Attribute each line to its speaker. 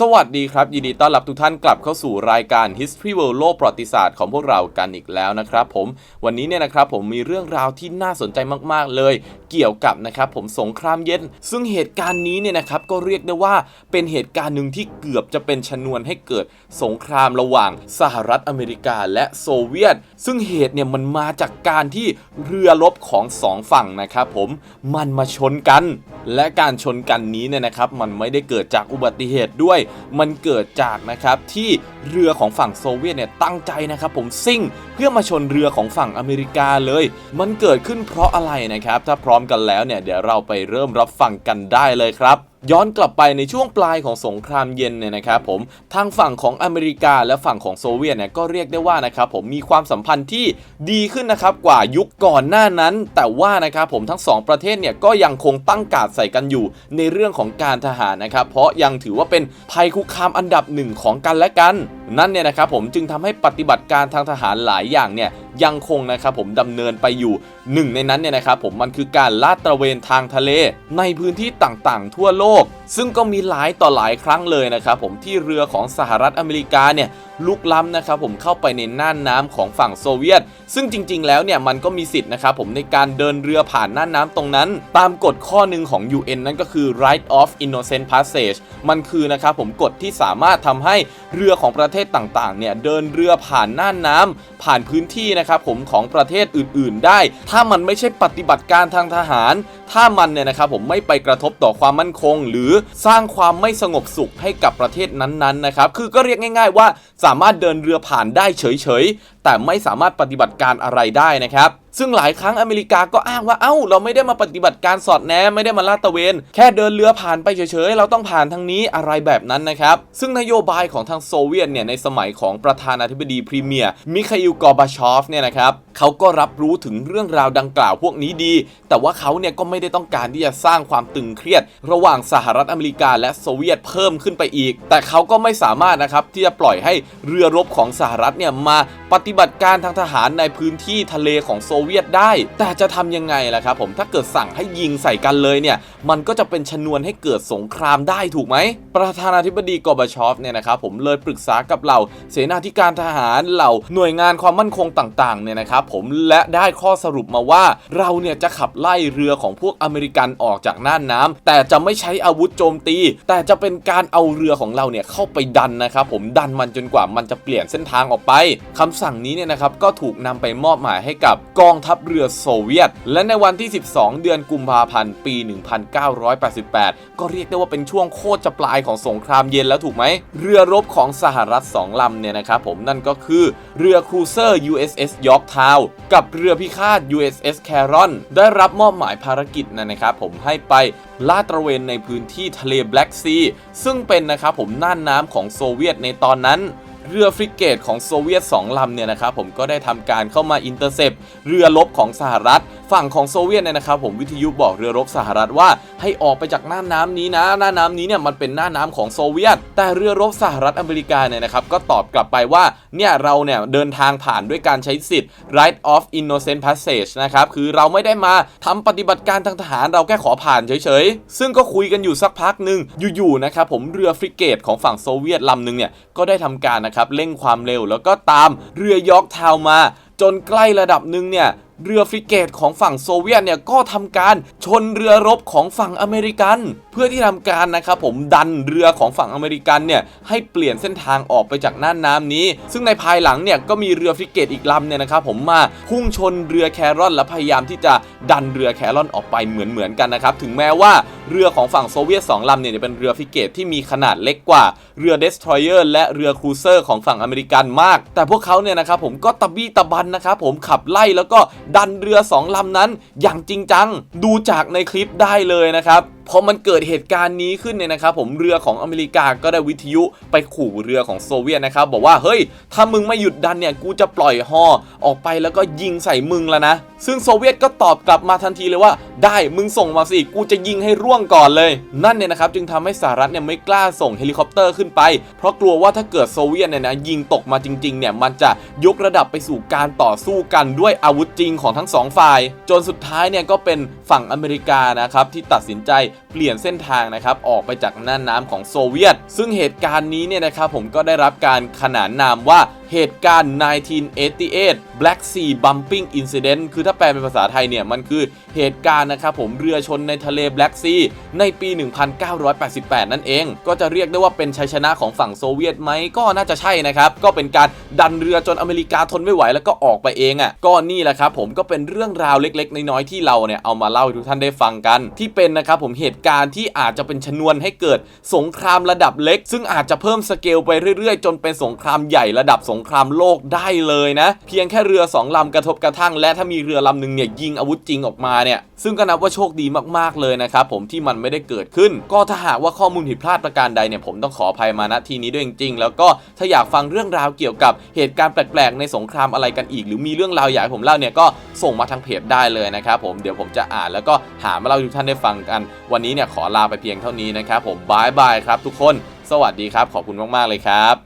Speaker 1: สวัสดีครับ ยินดีต้อนรับทุกท่านกลับเข้าสู่รายการ History World โลกประวัติศาสตร์ของพวกเรากันอีกแล้วนะครับผมวันนี้เนี่ยนะครับผมมีเรื่องราวที่น่าสนใจมากๆเลย เกี่ยวกับนะครับผมสงครามเย็น ซึ่งเหตุการณ์นี้เนี่ยนะครับก็เรียกได้ว่าเป็นเหตุการณ์หนึ่งที่เกือบจะเป็นชนวนให้เกิดสงครามระหว่างสหรัฐอเมริกาและโซเวียต ซึ่งเหตุเนี่ยมันมาจากการที่เรือรบของสองฝั่งนะครับผมมันมาชนกัน และการชนกันนี้เนี่ยนะครับมันไม่ได้เกิดจากอุบัติเหตุด้วย มันเกิดจากนะครับที่ เรือของฝั่งโซเวียตเนี่ยตั้งใจนะครับผมซิ่งเพื่อมาชนเรือของฝั่งอเมริกาเลย มันเกิดขึ้นเพราะอะไรนะครับ ถ้าพร้อมกันแล้วเนี่ยเดี๋ยวเราไปเริ่มรับฟังกันได้เลยครับ ย้อนกลับไปในช่วงปลายของสงครามเย็นเนี่ยนะครับผมทางฝั่งของอเมริกาและฝั่งของโซเวียตเนี่ยก็เรียกได้ว่านะครับผมมีความสัมพันธ์ที่ดีขึ้นนะครับกว่ายุคก่อนหน้านั้น แต่ว่านะครับผมทั้งสองประเทศเนี่ยก็ยังคงตั้งการดใส่กันอยู่ในเรื่องของการทหารนะครับเพราะยังถือว่าเป็นภัยคุกคามอันดับหนึ่งของกันและกันนั่นเนี่ยนะครับผมจึงทำให้ปฏิบัติการทางทหารหลายอย่างเนี่ยยังคงนะครับผมดำเนินไปอยู่หนึ่งในนั้นเนี่ยนะครับผมมันคือการลาดตระเวนทางทะเล ในพื้นที่ต่างๆ ทั่วโลก ซึ่งก็มีหลายต่อหลายครั้งเลยนะครับผมที่เรือของสหรัฐอเมริกาเนี่ยลุกล้ำนะครับผมเข้าไปในน่านน้ำของฝั่งโซเวียต ซึ่งจริง ๆ แล้วเนี่ยมันก็มีสิทธิ์นะครับผมในการเดินเรือผ่านน่านน้ำตรงนั้น ตามกฎข้อหนึ่งของ UN นั่นก็คือ right of innocent passage มันคือนะครับผมกฎที่สามารถทำให้เรือของประเทศต่างๆ เนี่ยเดินเรือผ่านน่านน้ำผ่านพื้นที่นะครับผมของประเทศอื่น ๆ ได้ ถ้ามันไม่ใช่ปฏิบัติการทางทหาร ถ้ามันเนี่ยนะครับผมไม่ไปกระทบต่อความมั่นคง หรือสร้างความไม่สงบสุขให้กับประเทศนั้นๆนะครับคือก็เรียกง่าย ๆ ว่าสามารถเดินเรือผ่านได้เฉย แต่ไม่สามารถปฏิบัติการอะไรได้นะครับ ซึ่งหลายครั้งอเมริกาก็อ้างว่า เอ้า เราไม่ได้มาปฏิบัติการสอดแนมไม่ได้มาลาดตระเวน แค่เดินเรือผ่านไปเฉยๆ เราต้องผ่านทางนี้อะไรแบบนั้นนะครับ ซึ่งนโยบายของทางโซเวียตเนี่ยในสมัยของประธานาธิบดีพรีเมียร์มิคาอิลกอบาชอฟเนี่ยนะครับเขาก็รับรู้ถึงเรื่องราวดังกล่าวพวกนี้ดี แต่ว่าเขาเนี่ยก็ไม่ได้ต้องการที่จะสร้างความตึงเครียด ระหว่างสหรัฐอเมริกาและโซเวียตเพิ่มขึ้นไปอีก แต่เขาก็ไม่สามารถนะครับที่จะปล่อยให้เรือรบของสหรัฐเนี่ยมา ปฏิบัติการทางทหารในพื้นที่ทะเลของโซเวียตได้ แต่จะทำยังไงล่ะครับผมถ้าเกิดสั่งให้ยิงใส่กันเลยเนี่ย มันก็จะเป็นชนวนให้เกิดสงครามได้ถูกไหม ประธานาธิบดีกอบาชอฟเนี่ยนะครับผมเลยปรึกษากับเหล่าเสนาธิการทหารเหล่าหน่วยงานความมั่นคงต่างๆเนี่ยนะครับผมและได้ข้อสรุปมาว่า เราเนี่ยจะขับไล่เรือของพวกอเมริกันออกจากน่านน้ำแต่จะไม่ใช้อาวุธโจมตี แต่จะเป็นการเอาเรือของเราเนี่ยเข้าไปดันนะครับผมดันมันจนกว่ามันจะเปลี่ยนเส้นทางออกไปคำสั่งนี้เนี่ยนะครับก็ถูกนำไปมอบหมายให้กับกองทัพเรือโซเวียต และในวันที่ 12 เดือนกุมภาพันธ์ปี 1988 ก็เรียกได้ว่าเป็นช่วงโคตรจะปลายของสงครามเย็นแล้วถูกไหม เรือรบของสหรัฐ 2 ลำเนี่ยนะครับผมนั่นก็คือเรือครูเซอร์ USS Yorktown กับเรือพิฆาต USS Caron ได้รับมอบหมายภารกิจนะครับผมให้ไปลาดตระเวนในพื้นที่ทะเลแบล็กซีซึ่งเป็นนะครับผมน่านน้ำของโซเวียตในตอนนั้น เรือฟริเกตของโซเวียต2ลำเนี่ยนะครับผมก็ได้ทำการเข้ามาอินเตอร์เซปเรือรบของสหรัฐ ฝั่งของโซเวียตเนี่ยนะครับผมวิทยุบอกเรือรบสหรัฐว่าให้ออกไปจากหน่านน้ำนี้นะ หน่านน้ำนี้เนี่ยมันเป็นหน่านน้ำของโซเวียต แต่เรือรบสหรัฐอเมริกาเนี่ยนะครับก็ตอบกลับไปว่าเนี่ยเราเนี่ยเดินทางผ่านด้วยการใช้สิทธิ์ right of innocent passage นะครับคือเราไม่ได้มาทำปฏิบัติการทางทหารเราแค่ขอผ่านเฉยๆ ซึ่งก็คุยกันอยู่สักพักหนึ่งอยู่ๆนะครับผมเรือฟริเกตของฝั่งโซเวียตลำหนึ่งเนี่ยก็ได้ทำการนะครับเร่งความเร็วแล้วก็ตามเรือยอร์กทาวมา จนใกล้ระดับหนึ่งเนี่ย เรือฟริเกตของฝั่งโซเวียตเนี่ยก็ทำการชนเรือรบของฝั่งอเมริกัน เพื่อที่ทำการนะครับผมดันเรือของฝั่งอเมริกันเนี่ยให้เปลี่ยนเส้นทางออกไปจากน่านน้ำนี้ ซึ่งในภายหลังเนี่ยก็มีเรือฟริเกตอีกลำเนี่ยนะครับผมมาพุ่งชนเรือแครอนและพยายามที่จะดันเรือแครอนออกไปเหมือนเหมือนกันนะครับถึงแม้ว่าเรือของฝั่งโซเวียต2ลำเนี่ยเป็นเรือฟริเกตที่มีขนาดเล็กกว่าเรือเดสทรอยเออร์และเรือครูเซอร์ของฝั่งอเมริกันมาก แต่พวกเขาเนี่ยนะครับผมก็ตะบี้ตะบันนะครับผมขับไล่แล้วก็ดันเรือสองลำนั้นอย่างจริงจัง ดูจากในคลิปได้เลยนะครับพอมันเกิดเหตุการณ์นี้ขึ้นเนี่ยนะครับผมเรือของอเมริกาก็ได้วิทยุไปขู่เรือของโซเวียตนะครับบอกว่าเฮ้ยถ้ามึงไม่หยุดดันเนี่ยกูจะปล่อยฮอออกไปแล้วก็ยิงใส่มึงแล้วนะ ซึ่งโซเวียตก็ตอบกลับมาทันทีเลยว่า ได้มึงส่งมาสิกูจะยิงให้ร่วงก่อนเลย นั่นเนี่ยนะครับจึงทำให้สหรัฐเนี่ยไม่กล้าส่งเฮลิคอปเตอร์ขึ้นไป เพราะกลัวว่าถ้าเกิดโซเวียตเนี่ยนะยิงตกมาจริงๆเนี่ยมันจะยกระดับไปสู่การต่อสู้กันด้วยอาวุธจริงของทั้งสองฝ่าย จนสุดท้ายเนี่ยก็เป็นฝั่งอเมริกานะครับที่ตัดสินใจเปลี่ยนเส้นทางนะครับออกไปจากน่านน้ำของโซเวียต ซึ่งเหตุการณ์นี้เนี่ยนะครับผมก็ได้รับการขนานนามว่าเหตุการณ์ 1988 Black Sea Bumping Incident คือถ้าแปลเป็นภาษาไทยเนี่ย มันคือเหตุการณ์นะครับผมเรือชนในทะเล Black Sea ในปี 1988 นั่นเอง ก็จะเรียกได้ว่าเป็นชัยชนะของฝั่งโซเวียตไหมก็น่าจะใช่นะครับ ก็เป็นการดันเรือจนอเมริกาทนไม่ไหวแล้วก็ออกไปเองอะ่ะก็นี่แหละครับผมก็เป็นเรื่องราวเล็ก ๆ น้อยๆที่เราเนี่ยเอามาเล่าให้ทุกท่านได้ฟังกัน ที่เป็นนะครับผมเหตุการณ์ที่อาจจะเป็นชนวนให้เกิดสงครามระดับเล็ก ซึ่งอาจจะเพิ่มสเกลไปเรื่อยๆ จนเป็นสงครามใหญ่ระดับสงงครามโลกได้เลยนะ เพียงแค่เรือสองลำกระทบกระทั่ง และถ้ามีเรือลำหนึ่งเนี่ยยิงอาวุธจริงออกมาเนี่ยซึ่งก็นับว่าโชคดีมากๆเลยนะครับผมที่มันไม่ได้เกิดขึ้น ก็ถ้าหากว่าข้อมูลผิดพลาดประการใดเนี่ยผมต้องขออภัยมาณที่นี้ด้วยจริงๆ แล้วก็ถ้าอยากฟังเรื่องราวเกี่ยวกับเหตุการณ์แปลกๆ ในสงครามอะไรกันอีก หรือมีเรื่องราวอยากให้ผมเล่าเนี่ยก็ส่งมาทางเพจได้เลยนะครับผมเดี๋ยวผมจะอ่านแล้วก็หามาเล่าทุกท่านได้ฟังกัน วันนี้เนี่ยขอลาไปเพียงเท่านี้นะครับผมบายบายครับทุกคน สวัสดีครับ ขอบคุณมากๆเลยครับ